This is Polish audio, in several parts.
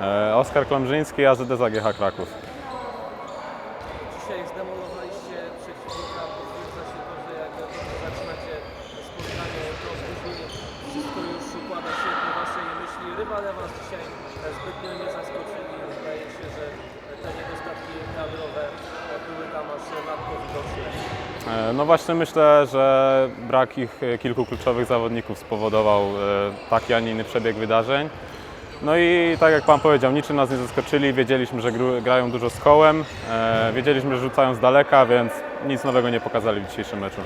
E, Oskar Klamżyński, AZD AGH Kraków. Dzisiaj zdemolowaliście przeciwnika, potwierdza się to, że jak zaczynacie spotkanie, później wszystko już układa się po waszej myśli. Rywale was dzisiaj zbytnio nie zaskoczyli. Wydaje się, że te niedostatki kadrowe były tam aż nadto widoczne. E, No właśnie myślę, że brak ich kilku kluczowych zawodników spowodował e, taki, a nie inny przebieg wydarzeń. No i tak jak Pan powiedział, niczym nas nie zaskoczyli, wiedzieliśmy, że grają dużo z kołem, e, wiedzieliśmy, że rzucają z daleka, więc nic nowego nie pokazali w dzisiejszym meczu.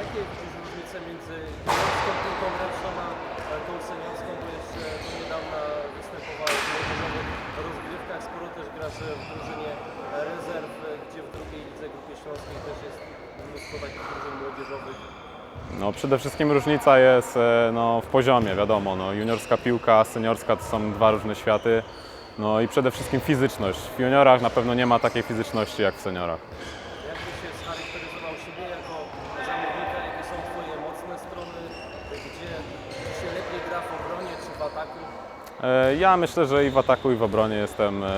Jakie widzisz różnice między juniorską piłką ręczną a e, tą seniorską, bo jeszcze do niedawna występowałeś w młodzieżowych rozgrywkach, sporo też grasz w drużynie rezerw, e, gdzie w drugiej lidze Grupie Śląskiej też jest mnóstwo takich drużyn młodzieżowych. No, przede wszystkim różnica jest e, no, w poziomie, wiadomo. No, juniorska piłka, seniorska to są dwa różne światy. No i przede wszystkim fizyczność. W juniorach na pewno nie ma takiej fizyczności jak w seniorach. Jak byś się scharakteryzował siebie jako zawodnika, jakie są Twoje mocne strony, gdzie się lepiej gra w obronie czy w ataku? E, Ja myślę, że i w ataku, i w obronie jestem e,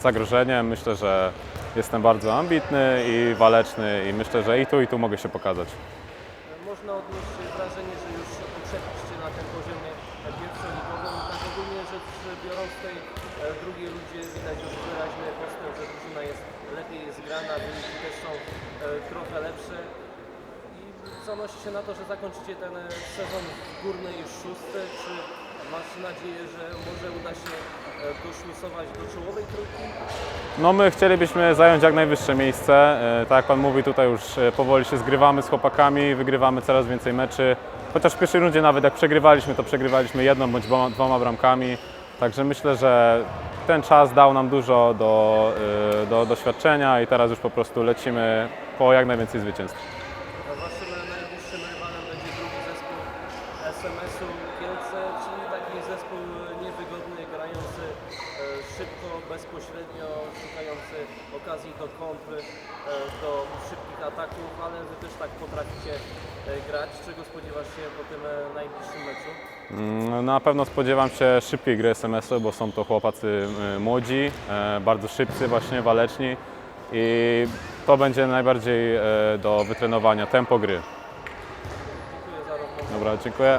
zagrożeniem. Myślę, że jestem bardzo ambitny i waleczny i myślę, że i tu, i tu mogę się pokazać. Można odnieść wrażenie, że już uczepiliście na tym poziomie pierwszoligowym. Tak ogólnie rzecz biorąc tej e, drugiej ludzie widać już wyraźny postęp, że drużyna jest lepiej zgrana, wyniki też są e, trochę lepsze. Zanosi się na to, że zakończycie ten e, sezon w górnej szóstce, czy masz nadzieję, że może uda się e, doszlusować do czołowej trójki? No my chcielibyśmy zająć jak najwyższe miejsce. E, Tak jak Pan mówi, tutaj już e, powoli się zgrywamy z chłopakami, wygrywamy coraz więcej meczy. Chociaż w pierwszej rundzie nawet jak przegrywaliśmy, to przegrywaliśmy jedną bądź dwoma, bramkami. Także myślę, że ten czas dał nam dużo do, do doświadczenia i teraz już po prostu lecimy po jak najwięcej zwycięstw. A Waszym najbliższym rywalem będzie drugi zespół SMS-u Kielce, czyli taki zespół niewygodny, grający e, szybko, bezpośrednio, szukający okazji do kontry, e, do szybkich ataków, ale Wy też tak potraficie e, grać. Czego spodziewasz się po tym najbliższym meczu? Mm, Na pewno spodziewam się szybkiej gry SMS-u, bo są to chłopacy młodzi, bardzo szybcy właśnie, waleczni i to będzie najbardziej do wytrenowania tempo gry. Dziękuję za rozmowę. Dobra, dziękuję.